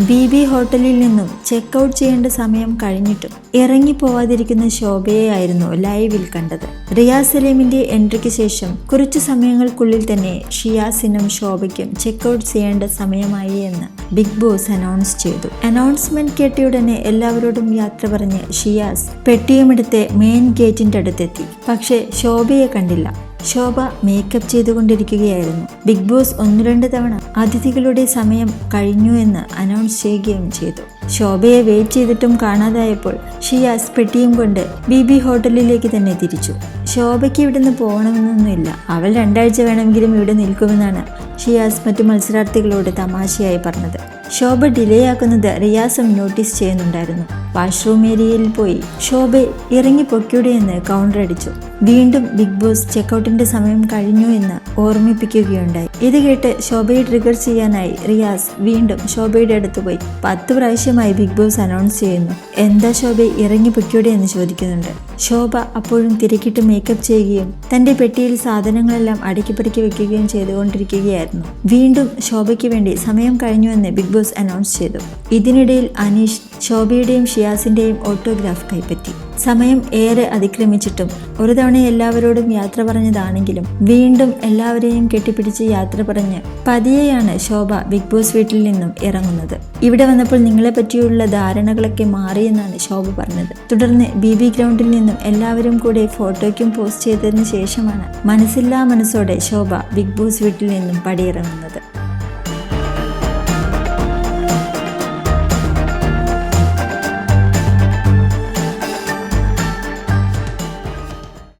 B B ഹോട്ടലിൽ നിന്നും check out ചെയ്യേണ്ട സമയം കഴിഞ്ഞിട്ടും ഇറങ്ങി പോവാതിരിക്കുന്ന ശോഭയെയായിരുന്നു ലൈവിൽ കണ്ടത്. റിയാസ് സലീമിന്റെ എൻട്രിക്ക് ശേഷം കുറച്ചു സമയങ്ങൾക്കുള്ളിൽ തന്നെ ഷിയാസിനും ശോഭയ്ക്കും ചെക്ക് ഔട്ട് ചെയ്യേണ്ട സമയമായി എന്ന് ബിഗ് ബോസ് അനൗൺസ് ചെയ്തു. അനൗൺസ്മെന്റ് കേട്ടയുടനെ എല്ലാവരോടും യാത്ര പറഞ്ഞ് ഷിയാസ് പെട്ടിയുമെടുത്ത് മെയിൻ ഗേറ്റിന്റെ അടുത്തെത്തി. പക്ഷേ ശോഭയെ കണ്ടില്ല. ശോഭ മേക്കപ്പ് ചെയ്തുകൊണ്ടിരിക്കുകയായിരുന്നു. ബിഗ് ബോസ് ഒന്നു രണ്ട് തവണ അതിഥികളുടെ സമയം കഴിഞ്ഞു എന്ന് അനൗൺസ് ചെയ്യുകയും ചെയ്തു. ശോഭയെ വെയിറ്റ് ചെയ്തിട്ടും കാണാതായപ്പോൾ ഷിയാസ് പെട്ടിയും കൊണ്ട് ബി ബി ഹോട്ടലിലേക്ക് തന്നെ തിരിച്ചു. ശോഭയ്ക്ക് ഇവിടുന്ന് പോകണമെന്നൊന്നുമില്ല. അവൾ രണ്ടാഴ്ച വേണമെങ്കിലും ഇവിടെ നിൽക്കുമെന്നാണ് ഷിയാസ് മറ്റു മത്സരാർത്ഥികളോട് തമാശയായി പറഞ്ഞത്. ശോഭ ഡിലേ ആക്കുന്നത് റിയാസും നോട്ടീസ് ചെയ്യുന്നുണ്ടായിരുന്നു. വാഷ്റൂം ഏരിയയിൽ പോയി ശോഭ ഇറങ്ങി പൊക്കിയുടെ എന്ന് കൗണ്ടർ അടിച്ചു. വീണ്ടും ബിഗ് ബോസ് ചെക്കൗട്ടിന്റെ സമയം കഴിഞ്ഞു എന്ന് ഓർമ്മിപ്പിക്കുകയുണ്ടായി. ഇത് കേട്ട് ശോഭയെ ട്രിഗർ ചെയ്യാനായി റിയാസ് വീണ്ടും ശോഭയുടെ അടുത്ത് പോയി. പത്ത് പ്രാവശ്യമായി ബിഗ് ബോസ് അനൗൺസ് ചെയ്യുന്നു. എന്താ ശോഭ ഇറങ്ങി പൊക്കിയുടെ എന്ന് ചോദിക്കുന്നുണ്ട്. ശോഭ അപ്പോഴും തിരക്കിട്ട് മേക്കപ്പ് ചെയ്യുകയും തന്റെ പെട്ടിയിൽ സാധനങ്ങളെല്ലാം അടുക്കി പെടുക്കി വെക്കുകയും ചെയ്തുകൊണ്ടിരിക്കുകയായിരുന്നു. വീണ്ടും ശോഭയ്ക്ക് വേണ്ടി സമയം കഴിഞ്ഞുവെന്ന് ബിഗ് ബോസ് അനൗൺസ് ചെയ്തു. ഇതിനിടയിൽ അനീഷ് ശോഭയുടെയും ഷിയാസിന്റെയും ഓട്ടോഗ്രാഫ് കൈപ്പറ്റി. സമയം ഏറെ അതിക്രമിച്ചിട്ടും ഒരു തവണ എല്ലാവരോടും യാത്ര പറഞ്ഞതാണെങ്കിലും വീണ്ടും എല്ലാവരെയും കെട്ടിപ്പിടിച്ച് യാത്ര പറഞ്ഞ് പതിയെയാണ് ശോഭ ബിഗ് ബോസ് വീട്ടിൽ നിന്നും ഇറങ്ങുന്നത്. ഇവിടെ വന്നപ്പോൾ നിങ്ങളെ പറ്റിയുള്ള ധാരണകളൊക്കെ മാറിയെന്നാണ് ശോഭ പറഞ്ഞത്. തുടർന്ന് ബി ബി ഗ്രൗണ്ടിൽ നിന്നും എല്ലാവരും കൂടെ ഫോട്ടോയ്ക്കും പോസ്റ്റ് ചെയ്തതിന് ശേഷമാണ് മനസ്സില്ലാ മനസ്സോടെ ശോഭ ബിഗ് ബോസ് വീട്ടിൽ നിന്നും പടിയിറങ്ങുന്നത്.